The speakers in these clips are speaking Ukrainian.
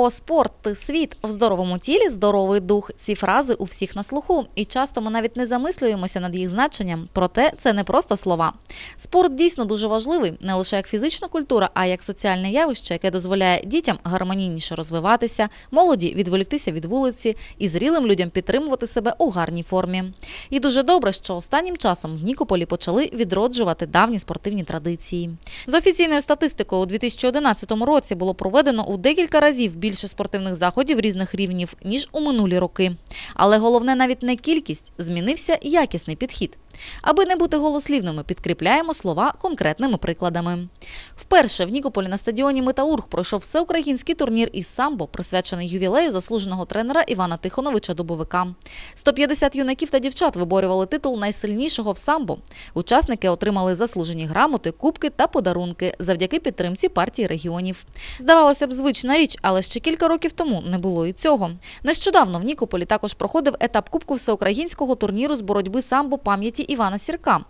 О, спорт, ти світ в здоровому тілі, здоровий дух. Ці фрази у всіх на слуху, і часто ми навіть не замислюємося над їх значенням. Проте це не просто слова. Спорт дійсно дуже важливий не лише як фізична культура, а як соціальне явище, яке дозволяє дітям гармонійніше розвиватися, молоді відволіктися від вулиці і зрілим людям підтримувати себе у гарній формі. І дуже добре, що останнім часом в Нікополі почали відроджувати давні спортивні традиції. З офіційною статистикою у 2011 році було проведено у декілька разів більше спортивних заходів різних рівнів ніж у минулі роки. Але головне навіть не кількість, змінився якісний підхід. Аби не бути голослівними, підкріпляємо слова конкретними прикладами. Вперше в Нікополі на стадіоні Металург пройшов всеукраїнський турнір із самбо, присвячений ювілею заслуженого тренера Івана Тихоновича Дубовика. 150 юнаків та дівчат виборювали титул найсильнішого в самбо. Учасники отримали заслужені грамоти, кубки та подарунки завдяки підтримці партії регіонів. Здавалося б, звична річ, але ще кілька років тому не було і цього. Нещодавно в Нікополі також проходив етап Кубку всеукраїнського турніру з боротьби самбо пам'яті Івана Сірка.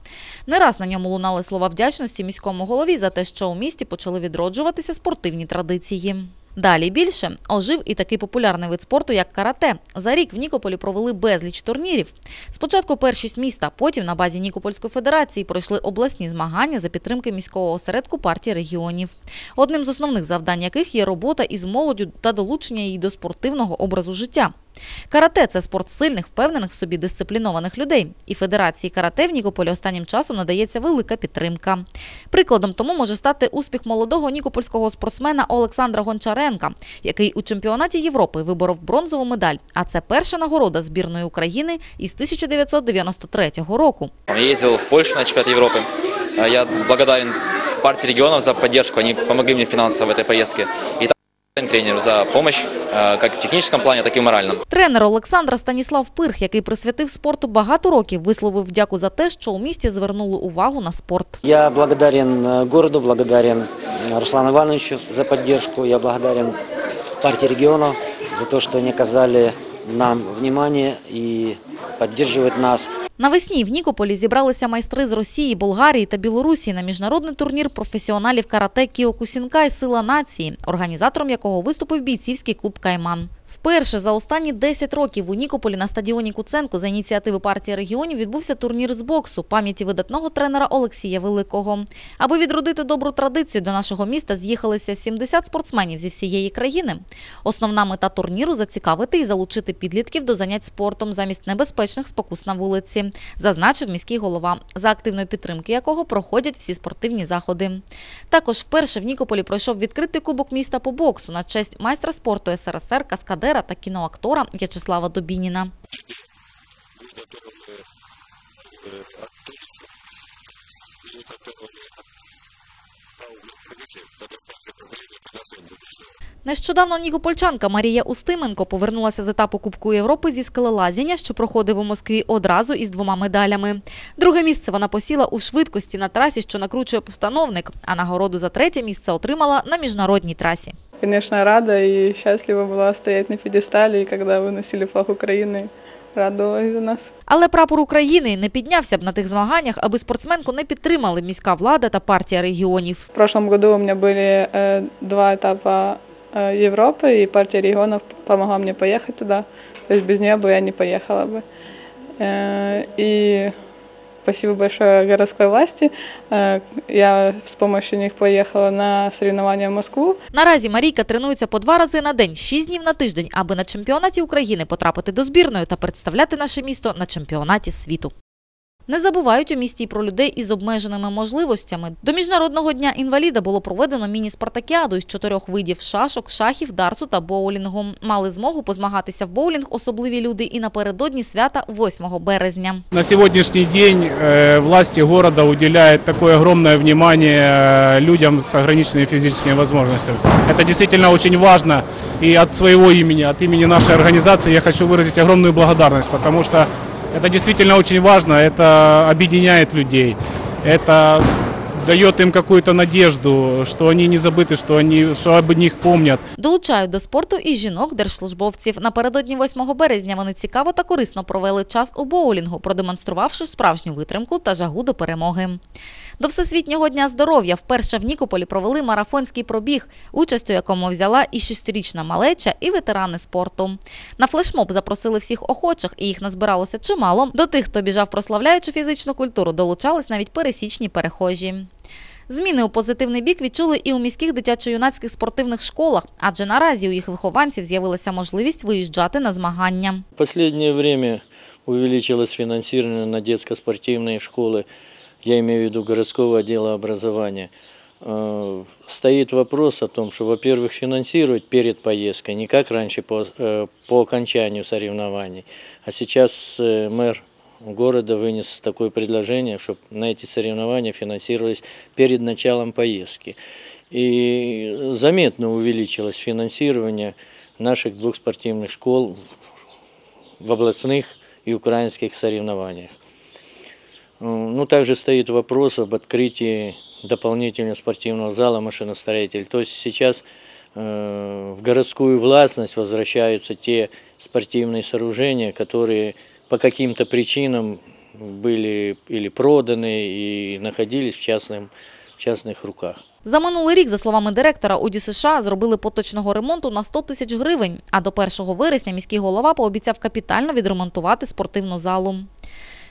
Не раз на ньому лунали слова вдячності міському голові за те, що у місті почали відроджуватися спортивні традиції. Далі більше ожив і такий популярний вид спорту, як карате. За рік в Нікополі провели безліч турнірів. Спочатку першість міста, потім на базі Нікопольської федерації пройшли обласні змагання за підтримки міського осередку партії регіонів. Одним з основних завдань яких є робота із молоддю та долучення її до спортивного образу життя. Карате це спорт сильних, впевнених в собі дисциплінованих людей. І Федерації карате в Нікополі останнім часом надається велика підтримка. Прикладом тому може стати успіх молодого нікопольського спортсмена Олександра Гончаренка, який у чемпіонаті Європи виборов бронзову медаль. А це перша нагорода збірної України із 1993 року. Я ездил в Польшу на чемпионат Европы. Э, Я благодарен партии регионов за поддержку. Они помогли мне финансово в этой поездке. И также тренеру за помощь, э, как в техническом плане, так и в моральном. Тренер Олександра Станіслав Пирх, який присвятив спорту багато років, висловив вдяку за те, що у місті звернули увагу на спорт. Я благодарен э, городу, благодарен э, Руслану Ивановичу за поддержку. Я благодарен партии регионов за то, что они оказали нам внимание и поддерживают нас. Навесні в Нікополі зібралися майстри з Росії, Болгарії та Білорусі на міжнародний турнір професіоналів карате Кіокусінкай Сила нації, організатором якого виступив бійцівський клуб Кайман. Вперше за останні 10 років у Нікополі на стадіоні Куценко за ініціативи партії регіонів відбувся турнір з боксу пам'яті видатного тренера Олексія Великого. Аби відродити добру традицію до нашого міста з'їхалися 70 спортсменів зі всієї країни. Основна мета турніру зацікавити і залучити підлітків до занять спортом замість небезпечних спокус на вулиці, зазначив міський голова, за активної підтримки якого проходять всі спортивні заходи. Також вперше в Нікополі пройшов відкритий кубок міста по боксу на честь майстра спорту СРСР, каскадера та кіноактора В'ячеслава Добініна. Нещодавно нікопольчанка Марія Устименко повернулася з етапу Кубку Європи зі скелелазіння, що проходив у Москві одразу із двома медалями. Друге місце вона посіла у швидкості на трасі, що накручує постановник, а нагороду за третє місце отримала на міжнародній трасі. Конечно, рада и счастлива была стоять на пьедестале, и когда выносили флаг Украины, радовалась за нас. Але прапор України не піднявся б на тих змаганнях, аби спортсменку не підтримали міська влада та партія регіонів. В прошлом году у меня были э, два этапа э, Европы, и партия регионов помогла мне поехать туда. То есть без нее бы я не поехала бы. Э, и спасибо большое городской власти. Э, я с помощью них поехала на соревнования в Москву. Наразі Марійка тренується по два рази на день, шість днів на тиждень, аби на чемпіонаті України потрапити до збірної та представляти наше місто на чемпіонаті світу. Не забувають у місті й про людей із обмеженими можливостями. До Міжнародного дня інваліда було проведено міні-спартакіаду із чотирьох видів шашок, шахів, дарцу та боулінгу. Мали змогу позмагатися в боулінг особливі люди і напередодні свята 8 березня. На сегодняшний день э, власти города уделяют такое огромное внимание э, людям с ограниченными физическими возможностями. Это действительно очень важно. И от своего имени, от имени нашей организации я хочу выразить огромную благодарность, потому что это действительно очень важно, это объединяет людей, это дает им какую-то надежду, что они не забыты, что, они, что об них помнят. Долучають до спорту і жінок держслужбовців. Напередодні 8 березня вони цікаво та корисно провели час у боулінгу, продемонструвавши справжню витримку та жагу до перемоги. До Всесвітнього дня здоров'я вперше в Нікополі провели марафонський пробіг, участь у якому взяла і шестирічна малеча, і ветерани спорту. На флешмоб запросили всіх охочих, і їх назбиралося чимало. До тих, хто біжав прославляючи фізичну культуру, долучались навіть пересічні перехожі. Зміни у позитивний бік відчули і у міських дитячо-юнацьких спортивних школах, адже наразі у їх вихованців з'явилася можливість виїжджати на змагання. В последнее время увеличилось финансирование на детско-спортивные школы, я имею в виду городского отдела образования. Э, Стоит вопрос о том, что, во-первых, финансировать перед поездкой, не как раньше по, э, по окончанию соревнований, а сейчас э, мэр города вынес такое предложение, чтобы на эти соревнования финансировались перед началом поездки. И заметно увеличилось финансирование наших двух спортивных школ в областных и украинских соревнованиях. Э, Ну, также стоит вопрос об открытии дополнительного спортивного зала машиностроитель. То есть сейчас э, в городскую властность возвращаются те спортивные сооружения, которые по каким-то причинам были или проданы и находились в, частным, в частных руках. За минулий рік, за словами директора УДІ США, зробили поточного ремонту на 100 тисяч гривень, а до 1 вересня міський голова пообіцяв капітально відремонтувати спортивну залу.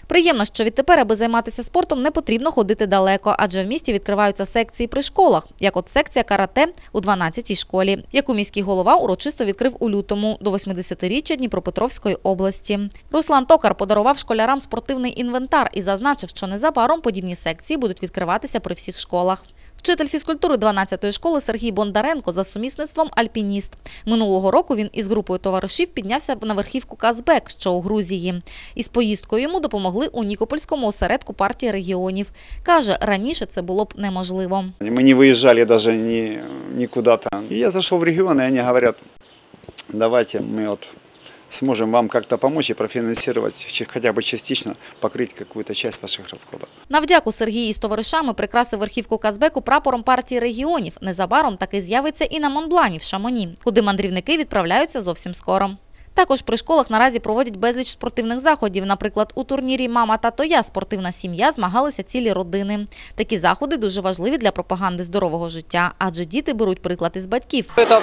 Приємно, що відтепер, аби займатися спортом, не потрібно ходити далеко, адже в місті відкриваються секції при школах, як от секція карате у 12-й школі, яку міський голова урочисто відкрив у лютому до 80-річчя Дніпропетровської області. Руслан Токар подарував школярам спортивний інвентар і зазначив, що незабаром подібні секції будуть відкриватися при всіх школах. Вчитель фізкультури 12-ї школи Сергій Бондаренко за сумісництвом альпініст. Минулого року він із групою товаришів піднявся на верхівку Казбек, що у Грузії. Із поїздкою йому допомогли у Нікопольському осередку партії регіонів. Каже, раніше це було б неможливо. Мы не выезжали даже ни, никуда там. И я зашел в регион, и они говорят, давайте мы вот сможем вам как-то помочь и профинансировать, чи- хотя бы частично покрыть какую-то часть ваших расходов. На вдяку Сергій із товаришами прикрасив верхівку Казбеку прапором партії регіонів. Незабаром таки з'явиться і на Монблані в Шамоні, куди мандрівники відправляються зовсім скоро. Також при школах наразі проводять безліч спортивних заходів. Наприклад, у турнірі Мама тато я спортивна сім'я змагалися цілі родини. Такі заходи дуже важливі для пропаганди здорового життя, адже діти беруть приклад із батьків. Это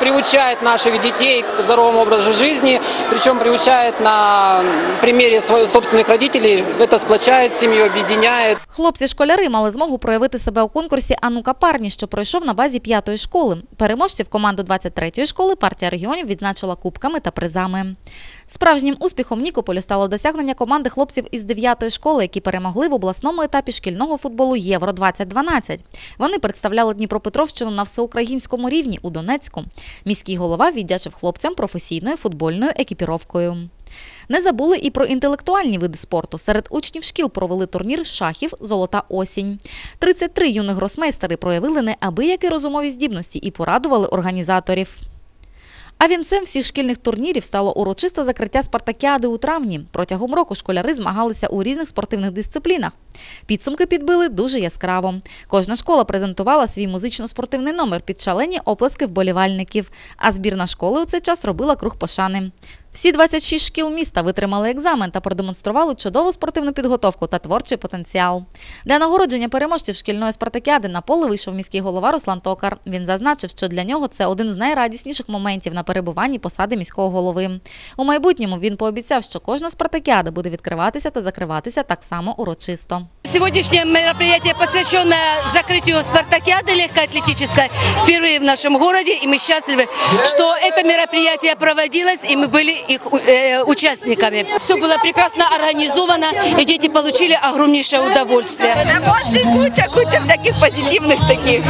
приучает наших детей к здоровому образу жизни, причем приучает на примере своих собственных родителей. Это сплочает семью, объединяет. Хлопці-школяри мали змогу проявити себе у конкурсі «Анука парні», що пройшов на базі п'ятої школи. Переможців команду 23-ї школи партія регіонів відзначила кубками та призами. Справжнім успіхом Нікополю стало досягнення команди хлопців із 9-ї школи, які перемогли в обласному етапі шкільного футболу Євро-2012. Вони представляли Дніпропетровщину на всеукраїнському рівні у Донецьку. Міський голова віддячив хлопцям професійною футбольною екіпіровкою. Не забули і про інтелектуальні види спорту. Серед учнів шкіл провели турнір шахів Золота осінь. 33 юних гросмейстери проявили неабиякі розумові здібності і порадували організаторів. А вінцем всіх шкільних турнірів стало урочисте закриття спартакіади у травні. Протягом року школяри змагалися у різних спортивних дисциплінах. Підсумки підбили дуже яскраво. Кожна школа презентувала свій музично-спортивний номер під шалені оплески вболівальників. А збірна школи у цей час робила круг пошани. Всі 26 шкіл міста витримали екзамен та продемонстрували чудову спортивну підготовку та творчий потенціал. Для нагородження переможців шкільної спартакіади на поле вийшов міський голова Руслан Токар. Він зазначив, що для нього це один з найрадісніших моментів на перебуванні посади міського голови. У майбутньому він пообіцяв, що кожна спартакіада буде відкриватися та закриватися так само урочисто. Сегодняшнее мероприятие, посвященное закрытию спартакиады легкоатлетической, впервые в нашем городе. И мы счастливы, что это мероприятие проводилось, и мы были их э, участниками. Все было прекрасно организовано, и дети получили огромнейшее удовольствие. Эмоций куча, куча всяких позитивных таких.